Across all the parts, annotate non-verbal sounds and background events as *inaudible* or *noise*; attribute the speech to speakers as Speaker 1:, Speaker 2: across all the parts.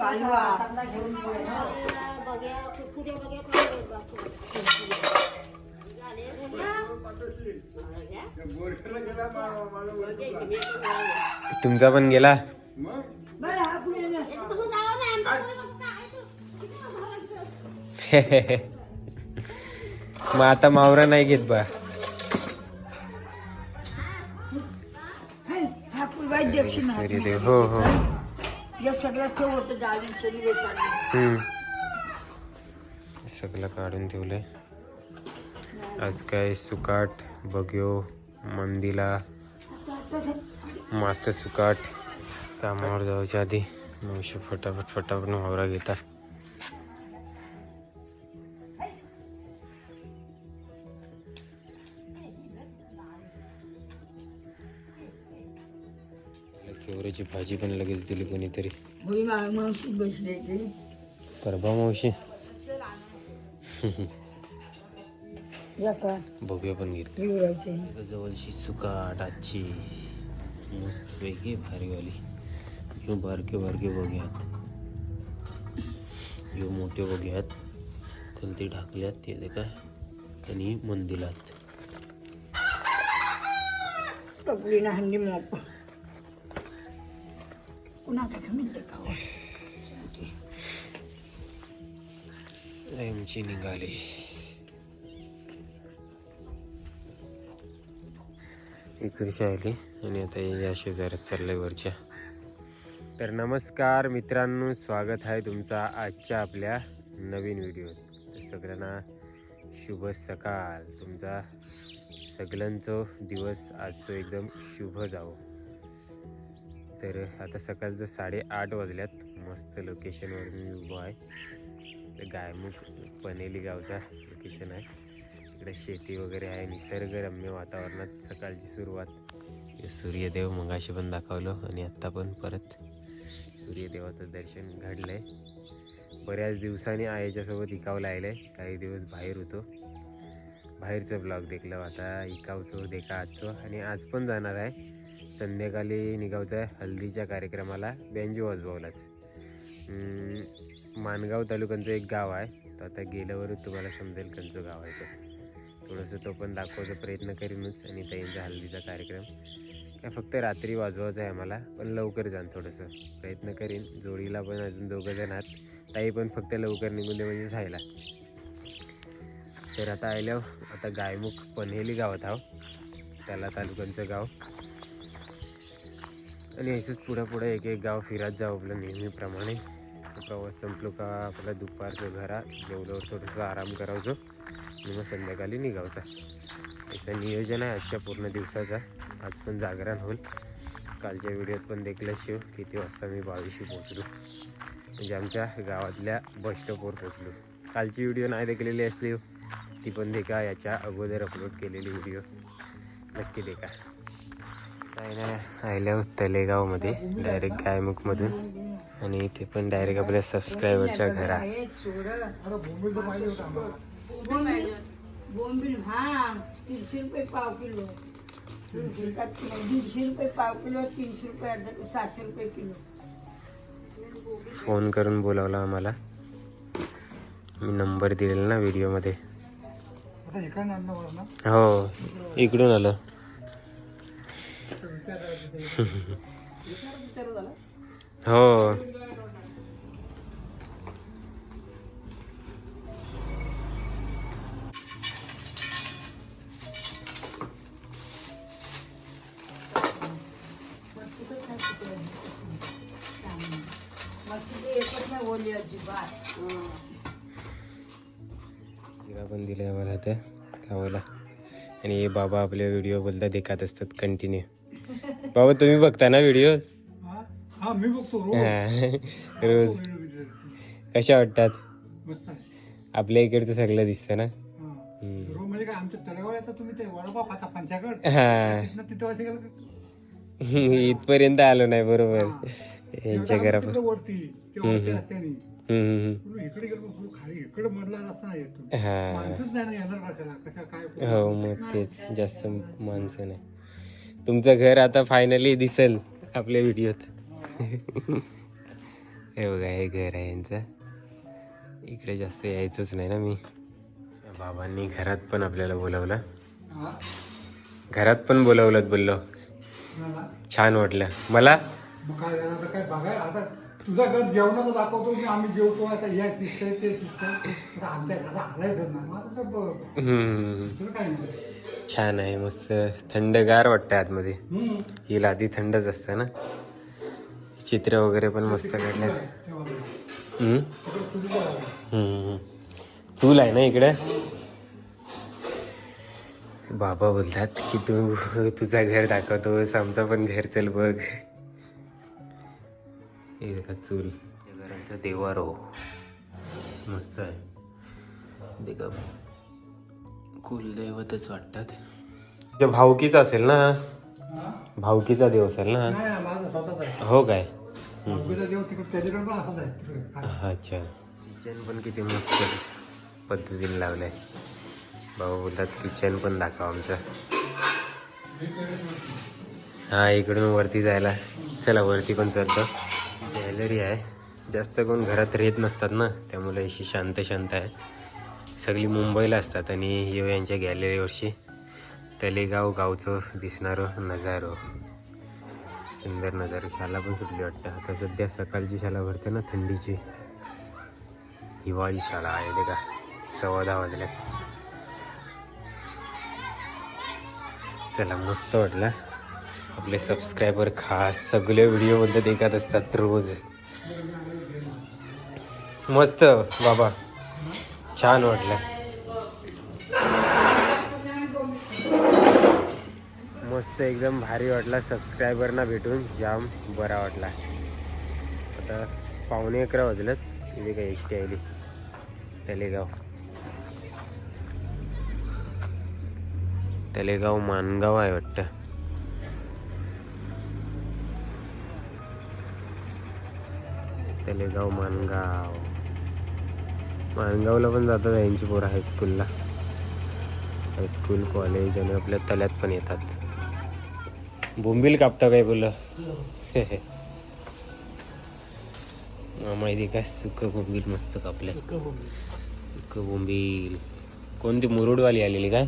Speaker 1: कालवा.
Speaker 2: तुमचा पण गेला?
Speaker 1: हा. *laughs*
Speaker 2: मग आता मावरा नाही घेत बा.
Speaker 1: हा
Speaker 2: हो हो.
Speaker 1: या सगळं काढून ठेवलं आहे तरी वेचायला
Speaker 2: हम्म. सगळं काढून ठेवलंय. आज काय सुकाट बघ्यो मंदीला. मासे सुकाट. कामावर जायच्या आधी. मग फटाफट फटाफट वावरा घेतात. केवऱ्याची भाजी पण लगेच दिली कोणीतरी. परभा मावशी
Speaker 1: या का
Speaker 2: बघूया पण घेतली. जवळची सुकाट आजची मस्त वेगळी भारीवाली ह्यो बारके बारके बघ्यात. ह्यो मोठे बघ्यात. तर ते ढाकल्यात ते ते काय? आणि मंदिरात.
Speaker 1: टपली ना हंडी मोप कुणाचा कमी का
Speaker 2: इकडची आली आणि आता या शेजाऱ्यात चाललंय वरच्या तर नमस्कार मित्रांनो स्वागत आहे तुमचा आजच्या आपल्या नवीन व्हिडिओत सगळ्यांना शुभ सकाळ तुमचा सगळ्यांचं दिवस आजचं एकदम शुभ जावो तर आता सकाळचं साडेआठ वाजल्यात. मस्त लोकेशनवर मी उभो आहे. गायमुख पनेली गावचा लोकेशन आहे. इकडे शेती वगैरे आहे. निसर्गरम्य वातावरणात सकाळची सुरुवात. सूर्यदेव मगाशी पण दाखवलं आणि आत्ता पण परत सूर्यदेवाचं दर्शन घडलंय. बऱ्याच दिवसांनी आईच्यासोबत इकावला आहे काही दिवस बाहेर होतो. बाहेरचं ब्लॉग देखलं. आता इकावचं देखा आजचं आणि आज पण जाणार आहे. संध्याकाळी निघावचं आहे हल्दीच्या कार्यक्रमाला बँजो वाजवावलाच. मानगाव तालुक्यांचं एक गाव आहे. तर आता गेल्यावरच तुम्हाला समजेल कोणचं गाव आहे तो. थोडंसं तो पण दाखवायचा प्रयत्न करीनच आणि ताईंचा हल्दीचा कार्यक्रम. काय फक्त रात्री वाजवायचं आहे आम्हाला पण लवकर जाण थोडंसं. प्रयत्न करीन. जोडीला पण अजून दोघं जण आहात. ताई पण फक्त लवकर निघून दे म्हणजे झाला तर आता आयल्यावर आता गायमुख पनहेली गावात आहो. त्याला तालुक्यांचं गाव. आणि असंच पुढं पुढं एक एक गाव फिरत जाऊ आपलं नेहमीप्रमाणे. प्रवास संपलो का आपला दुपारचं घरा. जेवल्यावर थोडंसं आराम करायचो. आणि मग संध्याकाळी निघावचा असं नियोजन आहे आजच्या पूर्ण दिवसाचा. आज पण जागरण होईल. कालच्या व्हिडिओत पण देखलं शिव किती वाजता मी बावीशी पोचलो म्हणजे आमच्या गावातल्या बस स्टॉपवर पोचलो कालची व्हिडिओ नाही देखलेली असली हो. ती पण देखा याच्या अगोदर अपलोड केलेली व्हिडिओ. नक्की देखा. नाही आल्या तलेगावमध्ये डायरेक्ट गायमुखमधून. आणि इथे पण डायरेक्ट आपल्या सबस्क्रायबरच्या घरा.
Speaker 1: बोंबील हा तीनशे रुपये पाव किलो. घेतात दीडशे रुपये पाव किलो तीनशे रुपये अर्धा किलो सातशे रुपये किलो.
Speaker 2: फोन करून बोलावला आम्हाला. मी नंबर दिलेला ना व्हिडिओमध्ये हो इकडून आलं. *laughs* हो. पण दिलं आम्हाला ते. खावायला आणि हे बाबा आपले व्हिडिओ बोलता देखत असतात कंटिन्यू *laughs* बाबा तुम्ही बघता ना व्हिडिओ
Speaker 3: हा मी बघतो रोज. *laughs*
Speaker 2: कशा वाटतात? आपल्या इकडचं सगळं दिसतं ना?
Speaker 3: हा. म्हणजे काय आमच्या तळेगाव येतात तुम्ही ते वडापाव खाता पंचाकड
Speaker 2: हा.
Speaker 3: तिथनं तिथं वाजता गेलं का? *laughs*
Speaker 2: इथपर्यंत आलो नाही बरोबर. यांच्या घरा
Speaker 3: वरती ते वरती रस्त्याने.
Speaker 2: हम्म, हम्म,
Speaker 3: तुम्ही इकडे गेलो पुढे खाली इकडे मधला रस्ता नाही येत. तुम्ही
Speaker 2: हा.
Speaker 3: माणसंच नाही ना येणार कशाला कशा काय
Speaker 2: हो मग तेच जास्त माणसं नाही. तुमचं घर आता फायनली दिसेल आपल्या व्हिडिओत हे बघा हे घर आहे यांचं. इकडे जास्त यायचंच नाही ना मी. बाबांनी घरात पण आपल्याला बोलवलं. घरात पण बोलवलं बोललो. छान वाटलं. मला?
Speaker 3: काय काय बघाय आता तुझा घर जेवणाचं दाखवतो की आम्ही जेवतो आता या शिस्तय ते शिस्तय आता आमच्या घरात आलायचं ना आता तर ब-
Speaker 2: हम्म,
Speaker 3: दुसरं काय नाही.
Speaker 2: छान आहे मस्त. थंडगार वाटतं आतमध्ये.
Speaker 3: हम्म.
Speaker 2: हिला आधी थंडच असतं ना? चित्र वगैरे पण मस्त काढल्यात
Speaker 3: तेव्हा बघा.
Speaker 2: हम्म?
Speaker 3: तिकडे तुझं बघा.
Speaker 2: हम्म. चूल आहे ना इकडे? बाबा बोलतात की तू तुझा घर दाखवतोस आमचं पण घर चल बघ. हे चूल. त्या घरांचा देवार हो. मस्त आहे. देखा. कुलदैवतच वाटतात. ते भावकीचा असेल ना? भावकीचा देव असेल ना?
Speaker 3: नाही माझा स्वतःच आहे.
Speaker 2: हो काय. अच्छा. किचन पण किती मस्त पद्धतीने लावलंय. भाऊ बोलतात किचन पण दाखव आमचं. हा इकडून वरती जायला. चला वरती पण चालतो गॅलरी आहे. जास्त कोण घरात रेत नसतात ना त्यामुळे अशी शांत शांत आहे सगळी मुंबईला असतात आणि हे यांच्या गॅलरीवरशी तलेगाव गावचं दिसणारं नजारो. सुंदर नजारो. शाला पण सुटली वाटतं. आता सध्या सकाळची शाला भरते ना थंडीची. हिवाळी शाळा आहे ते का सव्वा दहा वाजल्यात चला मस्त वाटलं. आपले सबस्क्रायबर खास सगळे व्हिडिओ देखत असतात रोज. मस्त बाबा. छान वाटलं. मस्त एकदम भारी वाटला सबस्क्रायबरना भेटून. जाम बरा वाटला. आता पावणे अकरा वाजलेत. इथे काय एस टी आली. तलेगाव तलेगाव मानगाव आहे वाटतं. तलेगाव मानगाव मानगावला पण जातात यांची पोरं हायस्कूलला हायस्कूल कॉलेज आणि आपल्या तल्यात पण येतात. बोंबील कापता काय बोललं? *laughs* माहिती काय सुक बोंबील मस्त कापले सुक बोंबील. कोणती मुरुडवाली आलेली काय.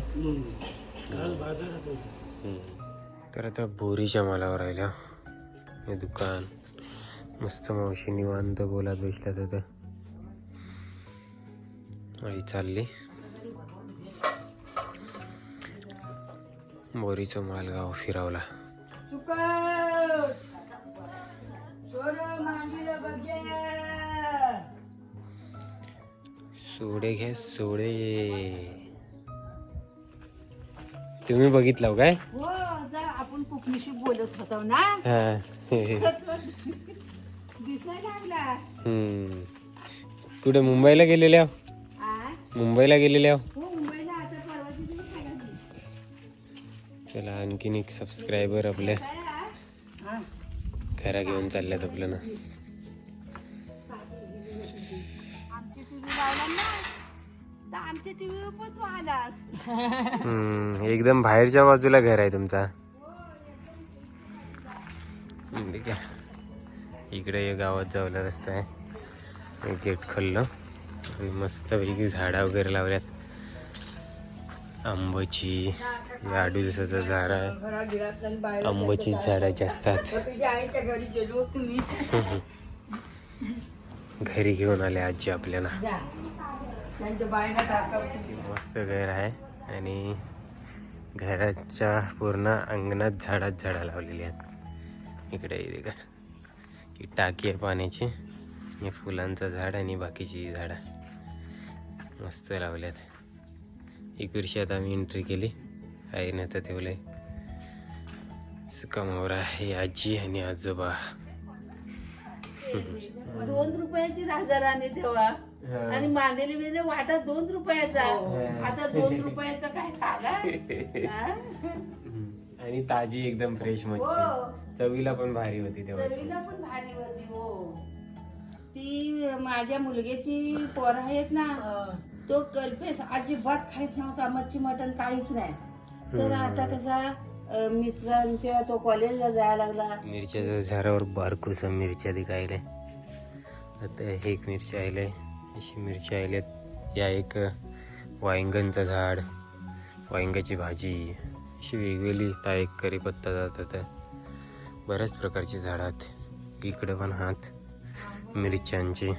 Speaker 2: तर आता बोरीच्या मालावर राहिल्या. हे दुकान. मस्त मावशी निवांत बोलात बसल्यात आता आई चालली. बोरीचं मालगाव फिरावला. सोडे घे सोडे. तुम्ही बघितलं हो काय?
Speaker 4: हो आपण कोकणीशी बोलत होतो ना.
Speaker 2: हा. *laughs* हम्म. कुठे मुंबईला गेलेल्या मुंबईला गेलेल्या हो? चला आणखीन एक सबस्क्रायबर आपल्या घरा घेऊन चालल्यात
Speaker 4: आपलं ना
Speaker 2: एकदम बाहेरच्या बाजूला घर आहे तुमचा इकडे गावात जावला रस्ता आहे. गेट खोललं. मस्तपैकी झाडं वगैरे लावल्यात. आंब्याची आडूळसाचं झाड आहे.
Speaker 1: आंबची घरात
Speaker 2: झाडाची असतात *laughs*
Speaker 1: घरी
Speaker 2: घेऊन आले आजी आपल्याला. मस्त घर आहे. आणि घराच्या पूर्ण अंगणात झाडात झाडं लावलेली आहेत. इकडे इथे का ही टाकी आहे पाण्याची. हे फुलांचं झाड आणि बाकीची झाडं. मस्त लावल्यात. एक वर्षी आता आम्ही एंट्री केली. आईने तर ठेवलंय. सुका मोहरा ही आजी आणि आजोबा.
Speaker 4: दोन रुपयाची हजाराने तेव्हा. आणि मांदेली म्हणजे वाटा दोन रुपयाचा. आता दोन रुपयाचा काय खाला? *laughs*
Speaker 2: आणि ताजी एकदम फ्रेश
Speaker 4: हो.
Speaker 2: मच्छी चवीला पण भारी होती तेव्हा.
Speaker 4: चवीला पण भारी होती हो. ती माझ्या मुलग्याची पोर आहेत ना तो कल्पेश अजिबात खात नव्हता मच्छी मटण काहीच नाही. तर आता कसा अं, मित्रांच्या तो कॉलेजला जायला लागला.
Speaker 2: मिरच्याच्या झाडावर बारकोसा मिरच्या दिखायला. आता हे एक मिरची आले अशी मिरची आल्यात या एक वांग्यांचं झाड वांग्याची भाजी. अशी वेगवेगळी ता एक करीपत्ता जातात. बऱ्याच प्रकारची झाडं आहेत. इकडे पण हात मिरच्यांचे.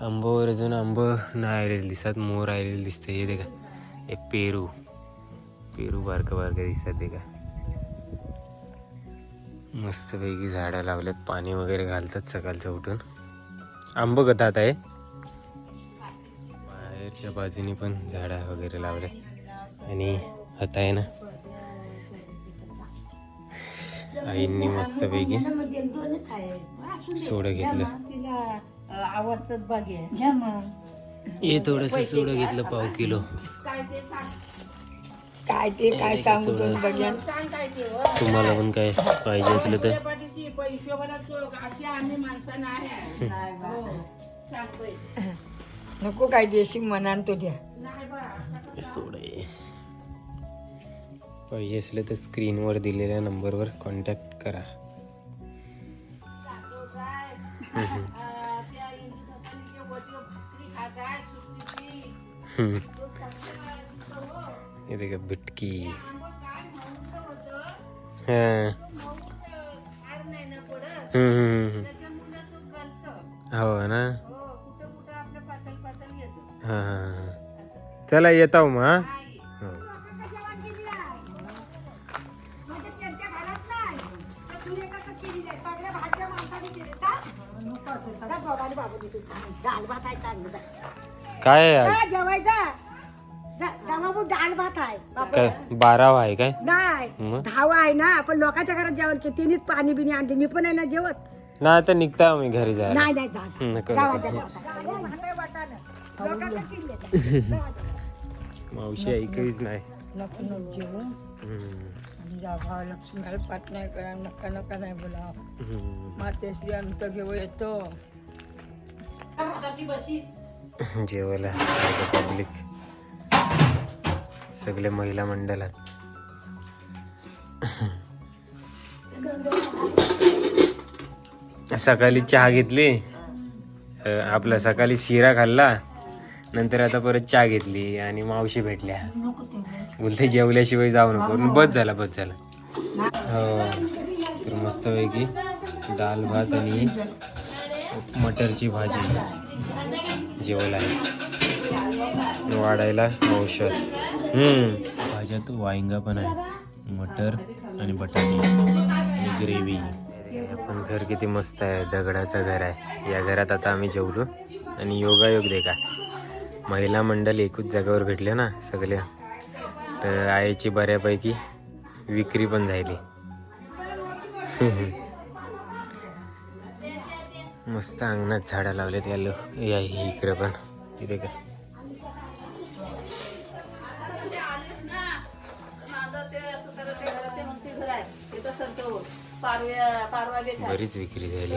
Speaker 2: आंबावर अजून आंब नाही आलेले दिसतात मोर आलेले दिसते. हे देखा एक पेरू. पेरू बारकं बारकं दिसतात ते का मस्तपैकी झाडं लावल्यात. पाणी वगैरे घालतात सकाळचं उठून. आंब गतात आहे. बाहेरच्या बाजूनी पण झाडं वगैरे लावले आणि आता आहे ना आईंनी मस्तपैकी
Speaker 1: दोनच आहे
Speaker 2: सोडं घेतलं.
Speaker 4: आवडतात
Speaker 1: मग
Speaker 2: हे थोडस सोडं घेतलं पाव किलो.
Speaker 4: काय ते
Speaker 1: काय सांगू.
Speaker 2: तुम्हाला पण काय पाहिजे असलं तर.
Speaker 1: नको काय देशी मनान तो द्या.
Speaker 4: नाही बा
Speaker 2: सोड. पाहिजे असले तर स्क्रीनवर दिलेल्या नंबरवर कॉन्टॅक्ट करा.
Speaker 4: अं, त्या इंदू हो. ना?
Speaker 2: हां
Speaker 4: हां
Speaker 2: चला सुट्टीची. मग काय आहे आज?
Speaker 5: जेवायचा? बाबू डाळ भात आहे.
Speaker 2: काय बारावा आहे काय?
Speaker 5: नाही.
Speaker 2: मग?
Speaker 5: धावा आहे ना. आपण लोकांच्या घरात जेवण की तिनेच पाणी बिनी आणते. मी पण आहे ना जेवत.
Speaker 2: ना आता निघता आम्ही घरी जायला.
Speaker 5: नाही नाही जा जा.
Speaker 2: नको,
Speaker 5: जावा,
Speaker 2: नको.
Speaker 5: जावा. लोकांना किल्ले द्या.
Speaker 2: मावशी ऐकलीच नाही.
Speaker 1: नको नको जेवू
Speaker 2: हम्म,
Speaker 1: आणि या भाव लक्ष्मीला पाठ नाही करा नका नका नाही बोला
Speaker 2: हम्म.
Speaker 1: मातेश्री आमचं घेऊ येतो. *laughs*
Speaker 2: जेवायला पब्लिक सगळे महिला मंडळात. *laughs* सकाळी चहा घेतली. आपला सकाळी शिरा खाल्ला. नंतर आता परत चहा घेतली आणि मावशी भेटल्या. बोलते जेवल्याशिवाय जाऊ नको. बस झाला बस झाला. हो. तर मस्तपैकी डाल भात आणि मटरची भाजी. जेवायला आहे. वाढायला औषध. हम्म. भाज्यात वांगा पण आहे. मटर आणि बटाटे आणि ग्रेव्ही. पण घर किती मस्त आहे. दगडाचं घर आहे. या घरात आता आम्ही जेवलो. आणि योगायोग दे का? महिला मंडळ एकूच जागेवर भेटले ना सगळ्या. तर आईची बऱ्यापैकी विक्री पण झाली. *laughs* मस्त अंगणात झाडं लावलेत या लो या इकडे पण. इथे का? बरीच विक्री झाली.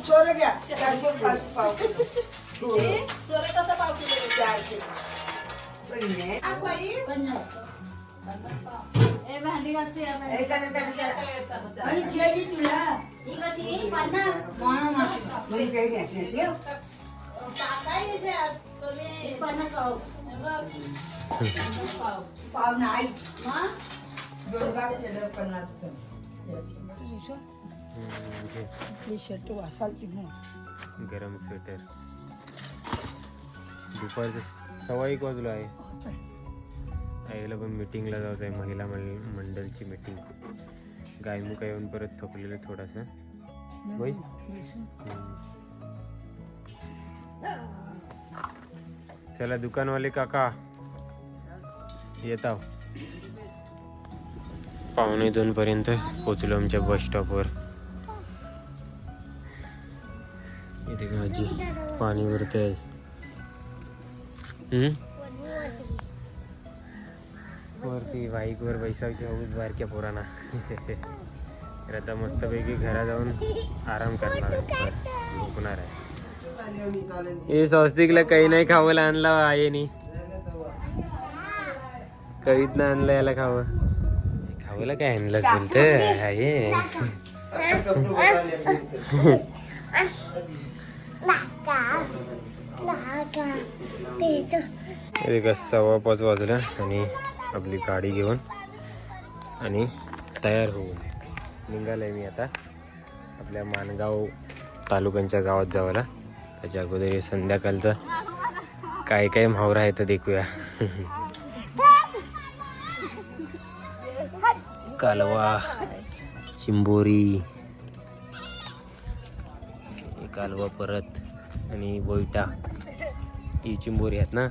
Speaker 1: चोरं घ्या. चारशे पाव. किलो. आणि जेली तुला. म्हणून म्हटलं. पाव. नाही. दोन भाग केलं पन्नास. ही शर्ट म्हणून.
Speaker 2: गरम स्वेटर दुपारचं सव्वा एक वाजलो आहे. आईला पण मिटिंगला जायचं आहे. महिला मंडळ मंडळची मिटिंग गायमुका येऊन परत थकलेलं थोडंसं. बैस. चला दुकानवाले काका. येत आहो पावणे दोन पर्यंत पोचलो आमच्या बस स्टॉपवर इथे माझी पाणी भरते आहे? वरती बाईकवर बैसायची हौस बारक्या पोरांना. तर आता मस्तपैकी घरा जाऊन आराम करणार आहे. बस झोपणार आहे. हे स्वस्तिकला काही नाही खावं आणला आईनी. कवीत ना आणलं याला खावं. खावला काय आणलं बोलत आहे. *laughs* *laughs* एक सव्वा पाच वाजल्या आणि आपली गाडी घेऊन आणि तयार होऊन आहे मी आता आपल्या मानगाव तालुक्यांच्या गावात जावाला त्याच्या अगोदर संध्याकाळचा काय काय म्हावरा आहे तर देखूया. कालवा चिंबोरी कालवा परत आणि बोईटा. ही चिंबोरी आहेत ना?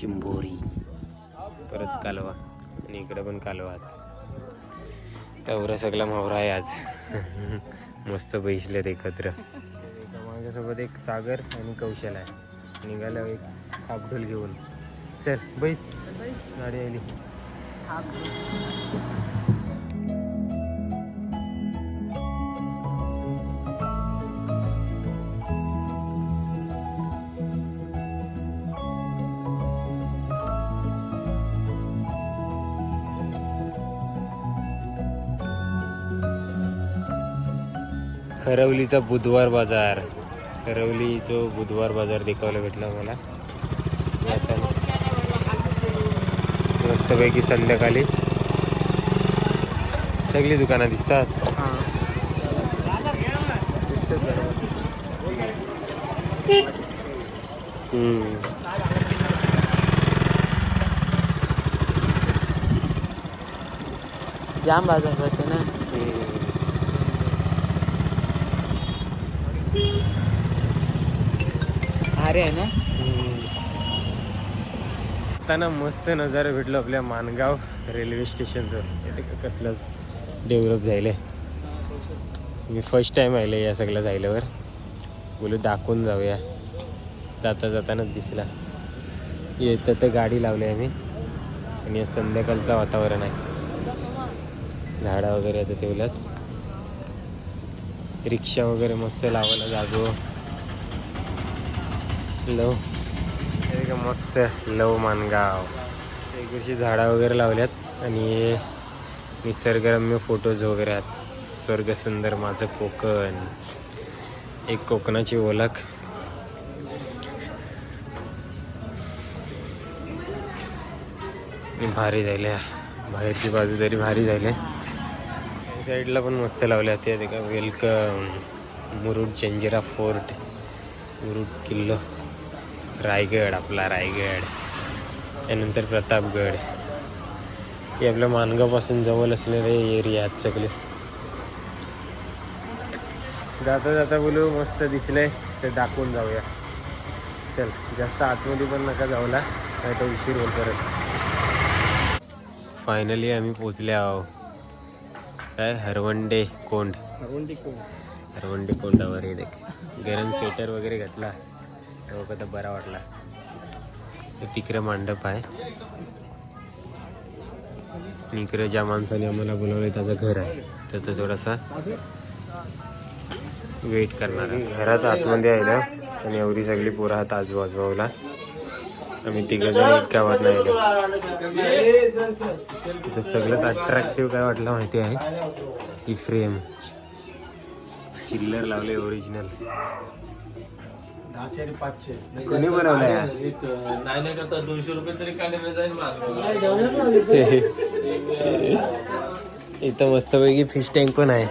Speaker 2: चिंबोरी. परत कालवा. आणि इकडे पण कालवा तेवढा सगळा म्हावरा आहे आज. *laughs* मस्त बैसलेत एकत्र. एका माझ्यासोबत एक सागर आणि कौशल आहे. निघाला एक खापढोल घेऊन. चल बैस. गाडी आली. खरवलीचा बुधवार बाजार. खरवलीचं बुधवार बाजार देखावला भेटला मला मस्तपैकी संध्याकाळी सगळी दुकानं दिसतात.
Speaker 6: जाम बाजार भरते ना
Speaker 2: हम्म.
Speaker 6: भारी आहे ना?
Speaker 2: त्यांना मस्त नजारा भेटलो आपल्या मानगाव रेल्वे स्टेशनचं तिथे का कसलंच डेव्हलप झालं मी फर्स्ट टाईम आले या सगळं जायल्यावर. बोलू दाखवून जाऊया. जाता जातानाच दिसला. येतं तर गाडी लावली आम्ही. आणि या संध्याकाळचं वातावरण आहे. झाडं वगैरे आता तेवढ्यात रिक्षा वगैरे मस्त लावायला जागो. लव. हे का मस्त लव मानगाव. एक अशी झाडं वगैरे लावल्यात आणि निसर्गरम्य फोटोज वगैरे आहेत. स्वर्ग सुंदर माझं कोकण. एक कोकणाची ओळख. भारी झाले. बाहेरची बाजू तरी भारी झाले. साईडला पण मस्त लावल्या त्या ते का वेलकम मुरुड जंजिरा फोर्ट. मुरुड किल्लो. रायगड आपला रायगड. त्यानंतर प्रतापगड. हे आपल्या मानगावपासून जवळ असलेले एरिया आहेत सगळे. जाता जाता बोलू मस्त दिसलंय. ते दाखवून जाऊया. चल जास्त आतमध्ये पण नका जाऊला नाही तर उशीर होईल परत. फायनली आम्ही पोचले आहो. काय हरवंडे कोंड. हरवंडे कोंडावर हे देख. गरम स्वेटर वगैरे घातला. तर बरा वाटला. तिकडे मांडप आहे. इकडे ज्या माणसाने आम्हाला बोलवले त्याचं घर आहे. तर तो थोडासा वेट करणार आहे. घरात आतमध्ये आहे ना आणि एवढी सगळी पोरं हात आजूबाजूला. आम्ही तिघं जण एक गावात नाही तिथं सगळ्यात अट्रॅक्टिव्ह काय वाटलं माहिती आहे? ती फ्रेम चिल्लर लावले ओरिजिनल कोणी बनवलंय? हा?
Speaker 7: नाही नाही करता दोनशे रुपये तरी काढले जाईल मागं. *laughs*
Speaker 2: इथं मस्तपैकी फिश टँक पण आहे.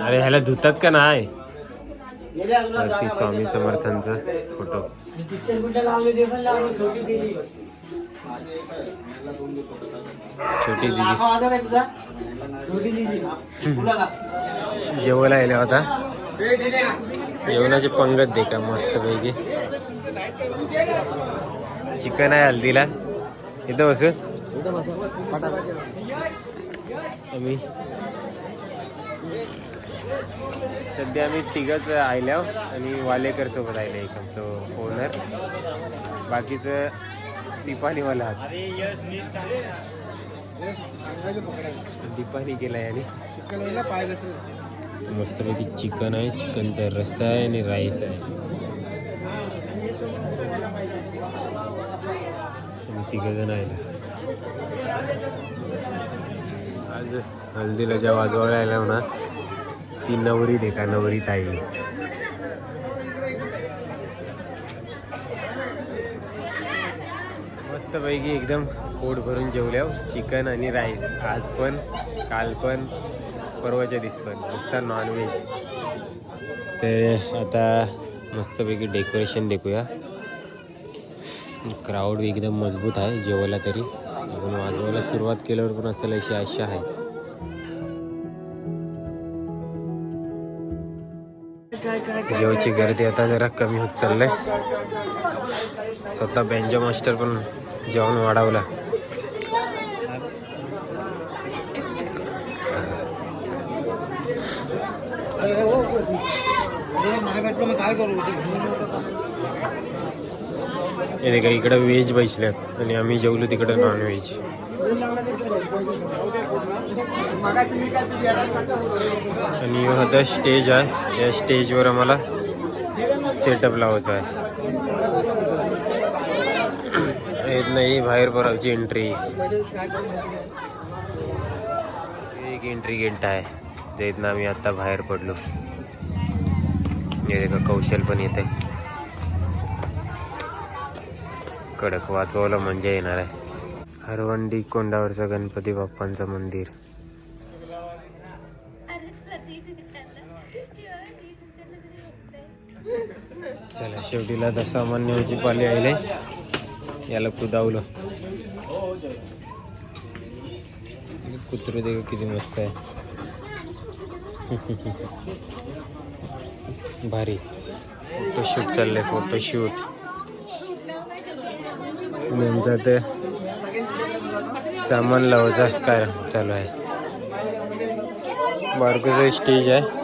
Speaker 2: अरे ह्याला धुतात का नाही? वरती स्वामी समर्थांचा फोटो छोटी दिदी. जेवायला आले होता. जेवणाची पंगत दे का मस्त पैकी चिकन आहे हल्दीला. इथं बस. आम्ही. सध्या आम्ही तिघच आयल्या आणि वालेकर सोबत आले एक आमचं ओनर बाकीचं मला दीपानी केलाय आणि मस्तपैकी चिकन आहे चिकनचा रस्सा आहे आणि राईस आहे. तिघजण आहे आज हल्दीला ज्या वाजवायला आल्या ना ती नवरी दे का नवरी ताई. मस्तपैकी एकदम पोट भरून जेवल्या चिकन आणि राईस. आज पण काल पण परवाच्या दिस पण नुसता नॉनव्हेज तर आता मस्तपैकी डेकोरेशन देखूया. क्राऊड एकदम मजबूत आहे जेवायला तरी. आपण वाजवायला सुरुवात केल्यावर पण असेल अशी आशा आहे. जेवची गर्दी आता जरा कमी होत चाललंय. स्वतः बेंजा मास्टर पण जेवण वाढवला. हे का इकडं व्हेज बसल्यात. आणि आम्ही जेवलो तिकडं नॉन व्हेज आणि हा स्टेज आहे. या स्टेजवर आम्हाला सेटअप लावायचा आहे. येत नाही बाहेर बराची एंट्री एक एंट्री गेट आहे. जाईत ना आम्ही आता बाहेर पडलो. हे का कौशल पण येते कडक वाचवायला मजा येणार आहे. हरवंडी कोंडावरचं गणपती बाप्पांचं मंदिर. चला शेवटीला आता सामान्य पाली आले याला कुदावलं. कुत्र दे किती मस्त आहे. *laughs* भारी. फोटोशूट चाललंय फोटोशूट आमचं ते सामान लावायचा काय चालू आहे? बारकोचं स्टेज आहे.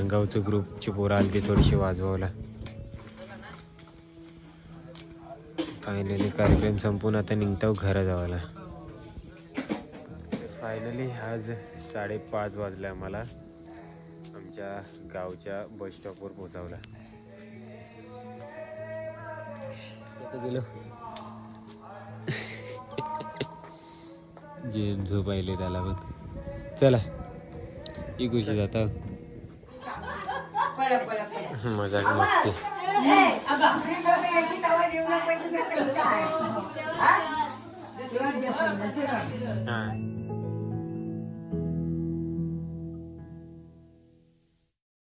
Speaker 2: काही मानगावचं ग्रुपची पोरं आली ती थोडीशी वाजवावला फायनली कार्यक्रम संपून आता निघतो घरा जावाला फायनली आज साडेपाच वाजले आम्हाला. आमच्या गावच्या बस स्टॉपवर पोहोचवला. आता गेलो? जेम झोपायले त्याला पण चला ही खुशी जाता. મજાક મસ્તી હા